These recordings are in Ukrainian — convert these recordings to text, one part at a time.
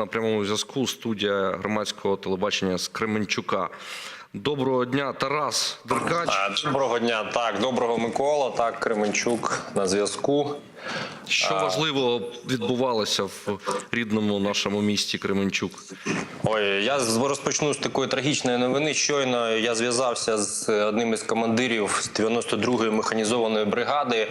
на прямому зв'язку. Студія громадського телебачення з Кременчука. Доброго дня, Тарас Деркач. Доброго дня. Так, доброго Микола. Так, Кременчук на зв'язку. Що важливо відбувалося в рідному нашому місті Кременчук? Ой, я розпочну з такої трагічної новини. Щойно я зв'язався з одним із командирів з 92-ї механізованої бригади.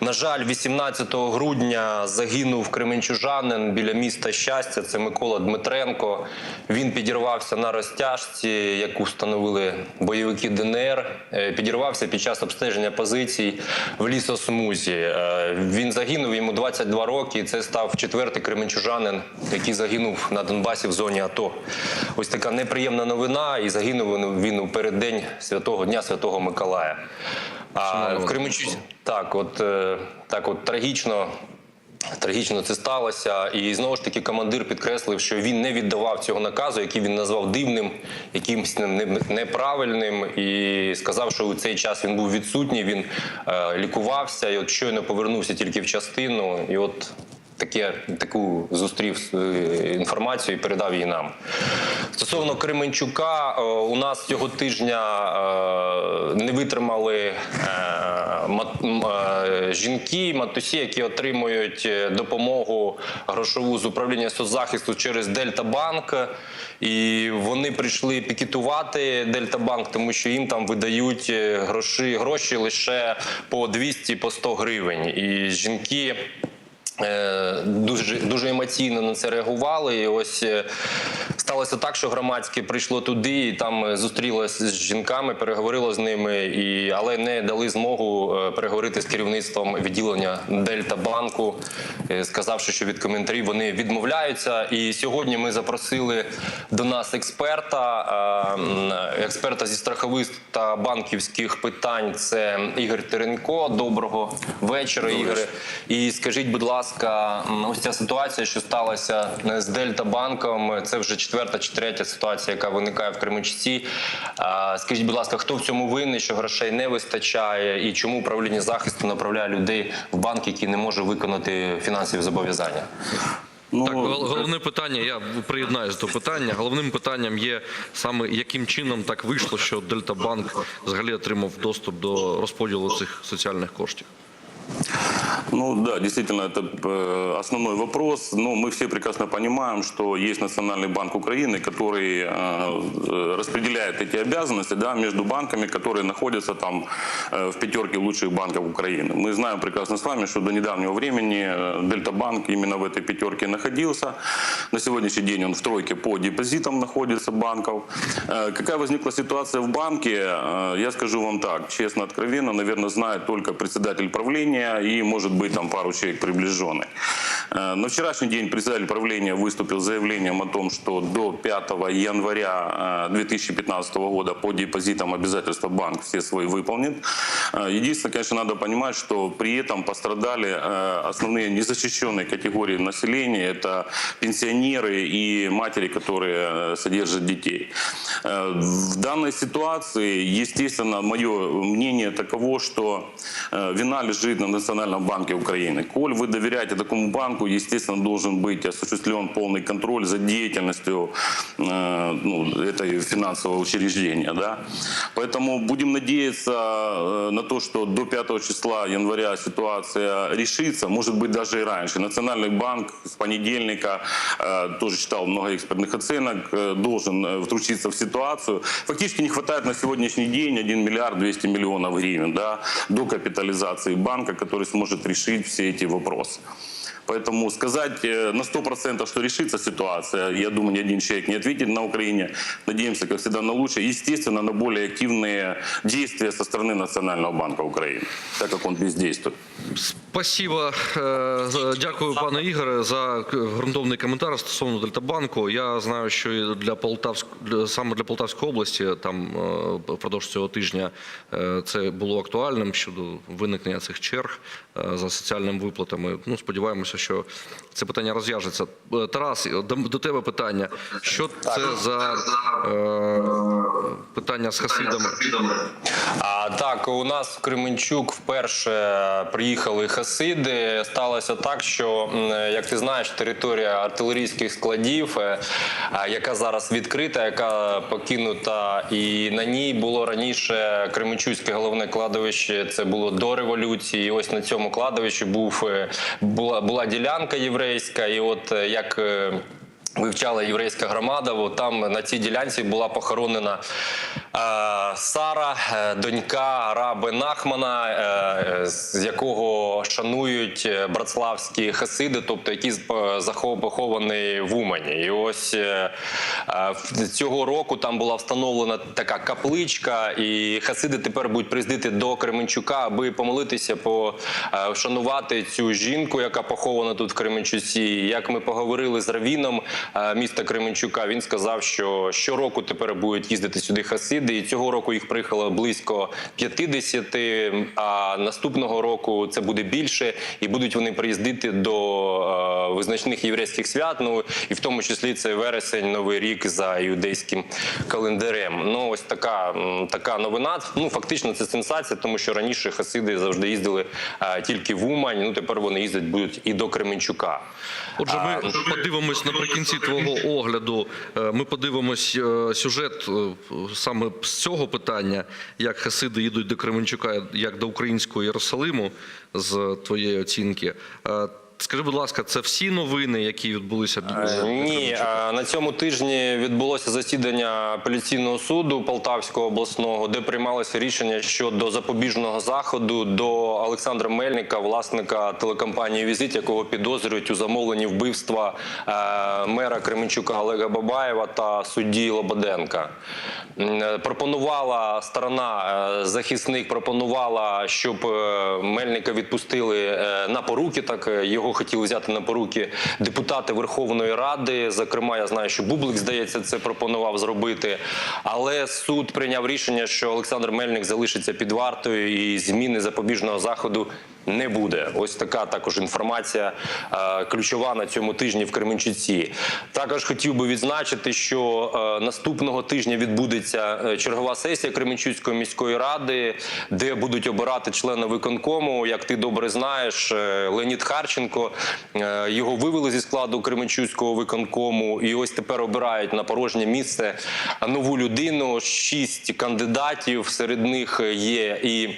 На жаль, 18 грудня загинув кременчужанин біля міста щастя. Це Микола Дмитренко. Він підірвався на розтяжці, яку встановили бойовики ДНР. Е, Підірвався під час обстеження позицій в лісосмузі. Е, Він загинув йому 22 роки. Це став четвертий кременчужанин, який загинув на Донбасі в зоні АТО. Ось така неприємна новина. І загинув він- у переддень святого дня Святого Миколая. А в Кременчуці так, от е, так, от трагічно. Трагічно це сталося, і знову ж таки командир підкреслив, що він не віддавав цього наказу, який він назвав дивним, якимсь не- не- неправильним, і сказав, що у цей час він був відсутній. Він е, лікувався, і от щойно повернувся тільки в частину, і от таке таку зустрів е, інформацію і передав її нам. Стосовно Кременчука, е, у нас цього тижня е, не витримали жінки, матусі, які отримують допомогу грошову з управління соцзахисту через Дельтабанк. І вони прийшли пікетувати Дельтабанк, тому що їм там видають гроші, гроші лише по 200 по 100 гривень. І жінки. Е, Дуже дуже емоційно на це реагували. І ось е, сталося так, що громадське прийшло туди, і там е, зустрілося з жінками, переговорило з ними, і але не дали змогу е, переговорити з керівництвом відділення Дельта банку, е, сказавши, що від коментарів вони відмовляються. І сьогодні ми запросили до нас експерта, експерта зі страхових та банківських питань. Це Ігор Теренко. Доброго вечора, Ігоре. І скажіть, будь ласка, ось ця ситуація, що сталася з Дельта банком, це вже четверта чи третя ситуація, яка виникає в Кременчуці. Скажіть, будь ласка, хто в цьому винний, що грошей не вистачає, і чому управління захисту направляє людей в банк, який не може виконати фінансові зобов'язання? Ну, Так, головне питання, я приєднаюсь до питання. Головним питанням є саме яким чином так вийшло, що Дельтабанк взагалі отримав доступ до розподілу цих соціальних коштів. ну да, действительно, это э, основной вопрос. Но мы все прекрасно понимаем, что есть Национальный банк Украины, который э, э, распределяет эти обязанности да, между банками, которые находятся там э, в пятерке лучших банков Украины. Мы знаем прекрасно с вами, что до недавнего времени э, Дельтабанк именно в этой пятерке находился. На сегодняшний день он в тройке по депозитам находится банков. Э, Какая возникла ситуация в банке, э, я скажу вам так, честно, откровенно, наверное, знает только председатель правления и, может быть, там пару человек приближенных. Э, На вчерашний день председатель правления выступил с заявлением о том, что до 5 января э, 2015 года по депозитам обязательства банк все свои выполнит. Э, Единственное, конечно, надо понимать, что при этом пострадали э, основные незащищенные категории населения. Это пенсионеры и матери, которые э, содержат детей. Э, В данной ситуации, естественно, мое мнение таково, что э, вина лежит на Национальном банке Украины. Коль вы доверяете такому банку, естественно, должен быть осуществлен полный контроль за деятельностью э, ну, этой финансового учреждения. Да? Поэтому будем надеяться э, на то, что до 5 числа января ситуация решится, может быть, даже и раньше. Национальный банк с понедельника, э, тоже читал много экспертных оценок, э, должен э, втручиться в ситуацию. Фактически не хватает на сегодняшний день 1 миллиард 200 миллионов гривен да, до капитализации банка, который сможет решить все эти вопросы. Поэтому сказать э, на 100%, что решится ситуация, я думаю, ни один человек не ответит на Украине. Надеемся, как всегда, на лучшее. Естественно, на более активные действия со стороны Национального банка Украины, так как он бездействует. Спасибо. Е, Дякую, пане Ігоре, за ґрунтовний коментар стосовно Дельтабанку. Я знаю, що і для Полтавськ... саме для Полтавської області там е, впродовж цього тижня е, це було актуальним щодо виникнення цих черг за соціальними виплатами. Ну, сподіваємося, що це питання розв'яжеться. Тарас, до, тебе питання. Що це за питання з хасидами? А так, у нас в Кременчук вперше приїхали хасиди. Хасиди. Сталося так, що як ти знаєш, територія артилерійських складів, е, яка зараз відкрита, яка покинута, і на ній було раніше Кременчуцьке головне кладовище. Це було до революції. І ось на цьому кладовищі був е, була була ділянка єврейська, і от е, як. е, Вивчала єврейська громада, бо там на цій ділянці була похоронена е, Сара, е, донька раби Нахмана, е, з якого шанують е, братславські хасиди, тобто які з- е, поховані в Умані. І ось е, е, цього року там була встановлена така капличка, і хасиди тепер будуть приїздити до Кременчука, аби помолитися, по е, вшанувати цю жінку, яка похована тут в Кременчуці. Як ми поговорили з равіном е, міста Кременчука, він сказав, що щороку тепер будуть їздити сюди хасиди, і цього року їх приїхало близько 50, а наступного року це буде більше, і будуть вони приїздити до е, визначних єврейських свят. Ну і в тому числі це вересень, новий рік за юдейським календарем. Ну ось така, така новина. Ну фактично це сенсація, тому що раніше хасиди завжди їздили е, тільки в Умань. Ну тепер вони їздять будуть і до Кременчука. Отже, ми подивимось наприкінці твого огляду. е, Ми подивимось сюжет саме з цього питання, як хасиди їдуть до Кременчука, як до українського Єрусалиму з твоєї оцінки. Скажи, будь ласка, це всі новини, які відбулися Е, Ні, е, на цьому тижні відбулося засідання апеляційного суду Полтавського обласного, де приймалося рішення щодо запобіжного заходу до Олександра Мельника, власника телекомпанії Візит, якого підозрюють у замовленні вбивства е, мера Кременчука Олега Бабаєва та судді Лободенка. Пропонувала сторона, захисник пропонувала, щоб Мельника відпустили на поруки. Так е, його хотіли взяти на поруки депутати Верховної Ради. Зокрема, я знаю, що Бублик, здається, це пропонував зробити. Але суд прийняв рішення, що Олександр Мельник залишиться під вартою і зміни запобіжного заходу. Не буде. Ось така також інформація е, ключова на цьому тижні в Кременчуці. Також хотів би відзначити, що е, наступного тижня відбудеться е, чергова сесія Кременчуцької міської ради, де будуть обирати члена виконкому. Як ти добре знаєш, Леонід Харченко його вивели зі складу Кременчуцького виконкому, і ось тепер обирають на порожнє місце нову людину. Шість кандидатів. Серед них є і.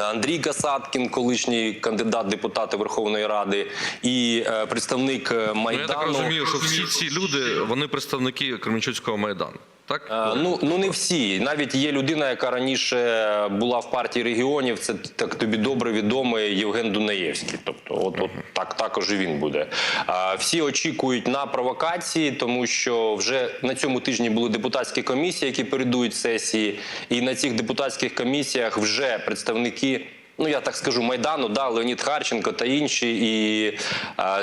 Андрій Касаткін, колишній кандидат депутата Верховної Ради, і е, представник майдану. Ну, Майдану. я так розумію, що всі ці люди вони представники Кременчуцького майдану. Так Е, Ну, ну не всі. Навіть є людина, яка раніше була в партії регіонів. Це так тобі добре відомий Євген Дунаєвський. Тобто, от, от так також і він буде. А, всі очікують на провокації, тому що вже на цьому тижні були депутатські комісії, які передують сесії, і на цих депутатських комісіях вже представники. Ну, я так скажу, майдану, да, Леонід Харченко та інші, і,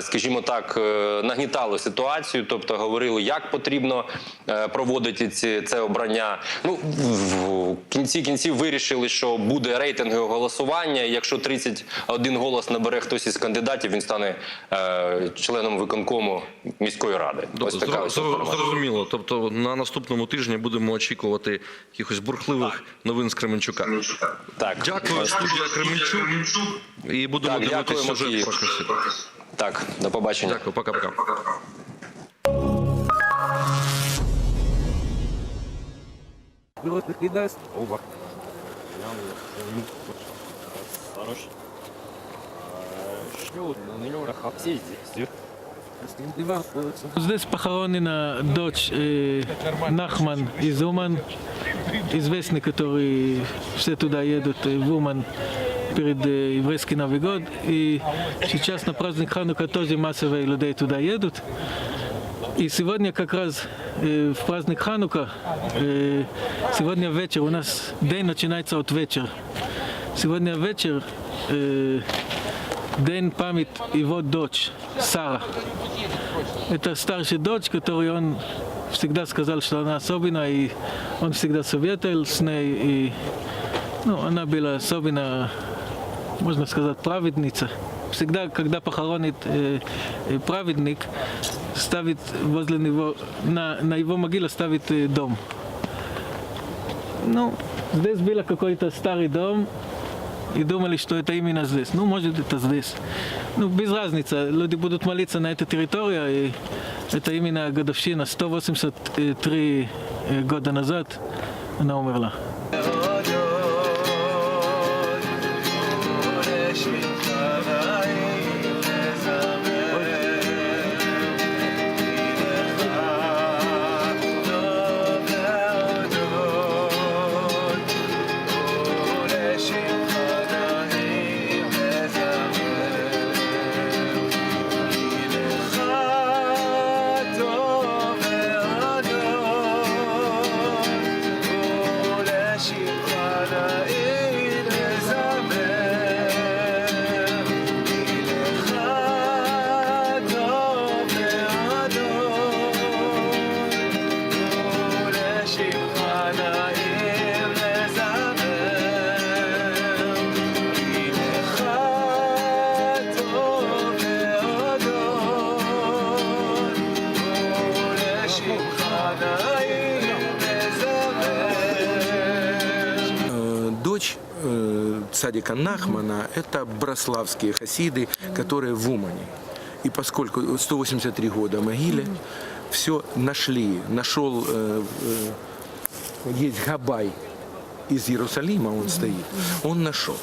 скажімо так, е, нагнітали ситуацію, тобто говорили, як потрібно е, проводити ці це обрання. Ну в кінці кінців вирішили, що буде рейтингове голосування. і Якщо 31 голос набере хтось із кандидатів, він стане е, членом виконкому міської ради. Ось така зрозуміло. Тобто на наступному тижні будемо очікувати якихось бурхливих новин з Кременчука. Так, Дякую, студія Кременчук. І будемо Так, дивитися дякуємо, сюжет Київ. про хасидів. так, до побачення. Дякую, пока-пока. Берут и даст. Оба. Что на него обсесть? Здесь похоронена дочь э, Нахман из Уман, известный, который все туда едут э, в Уман перед э, еврейский Новый год. И сейчас на праздник Ханука тоже массовые людей туда едут. И сегодня как раз э, в праздник Ханука, э, сегодня вечер, у нас день начинается от вечера. Сегодня вечер э, день память его дочь Сара. Это старшая дочь, которой он всегда сказал, что она особенная, и он всегда советовал с ней. И, ну, она была особенно, можно сказать, праведница. Всегда, когда похоронит э, э, праведник, ставит возле него, на, на его могиле ставит э, дом. Ну, здесь был какой-то старый дом, и думали, что это именно здесь. Ну, может, это здесь. Ну, без разницы. Люди будут молиться на этой территории, и это именно годовщина 183 э, года назад она умерла. Э, цадика Нахмана – это браславские хасиды, которые в Умане. И поскольку 183 года могиле, все нашли. Нашел, э, э, есть Габай из Иерусалима, он стоит. Он нашел.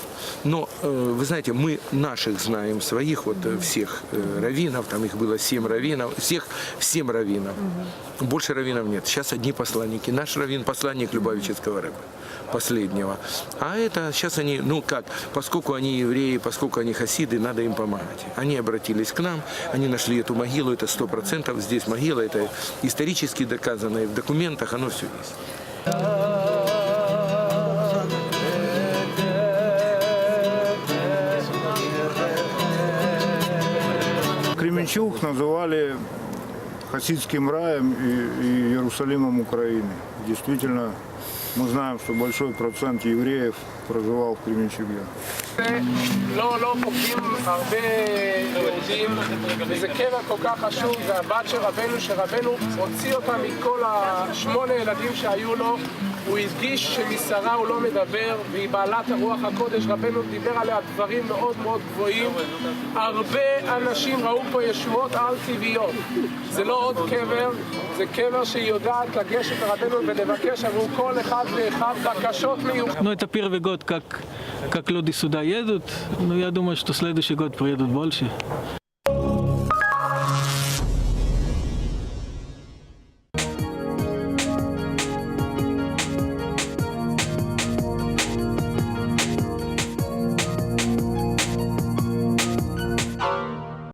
Но, э, вы знаете, мы наших знаем, своих вот э, всех э, раввинов, там их было семь раввинов, всех семь раввинов. Больше раввинов нет. Сейчас одни посланники. Наш раввин – посланник Любавического рыба последнего. А это сейчас они, ну как, поскольку они евреи, поскольку они хасиды, надо им помогать. Они обратились к нам, они нашли эту могилу, это сто процентов. Здесь могила, это исторически доказано, и в документах оно все есть. Кременчуг называли хасидским раем и, и Иерусалимом Украины. Действительно, мы знаем, что большой процент евреев проживал в Кременчуге. לא, לא פוגעים הרבה יהודים, וזה קבר כל כך חשוב, זה הבת של רבנו, שרבנו הוציא אותה מכל השמונה ילדים שהיו לו, הוא הדגיש שמשרה הוא לא מדבר, והיא בעלת הרוח הקודש, רבנו דיבר עליה דברים מאוד מאוד גבוהים. הרבה אנשים ראו פה ישועות על-טבעיות. זה לא עוד קבר, זה קבר שהיא יודעת לגשת לרבנו ולבקש עבור כל אחד ואחד בקשות מיוחדות. Но это первый год, как, как люди сюда едут. Но я думаю, что следующий год приедут больше.